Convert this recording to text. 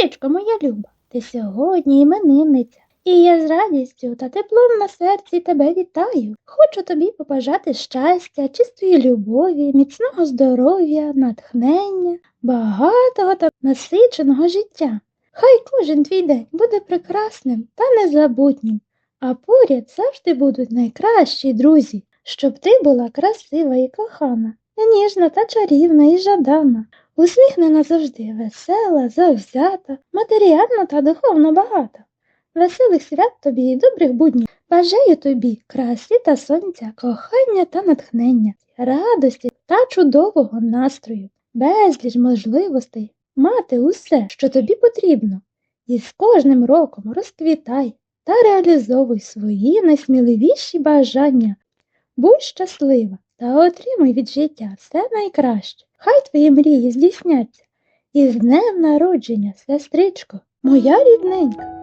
Сестричко моя люба, ти сьогодні іменинниця. І я з радістю та теплом на серці тебе вітаю. Хочу тобі побажати щастя, чистої любові, міцного здоров'я, натхнення, багатого та насиченого життя. Хай кожен твій день буде прекрасним та незабутнім, а поряд завжди будуть найкращі друзі, щоб ти була красива і кохана, ніжна та чарівна і жадана, усміхнена завжди, весела, завзята, матеріально та духовно багата. Веселих свят тобі і добрих буднів. Бажаю тобі красі та сонця, кохання та натхнення, радості та чудового настрою, безліч можливостей мати усе, що тобі потрібно, і з кожним роком розквітай та реалізовуй свої найсміливіші бажання. Будь щаслива та отримуй від життя все найкраще. Хай твої мрії здійсняться. І з днем народження, сестричко, моя рідненька.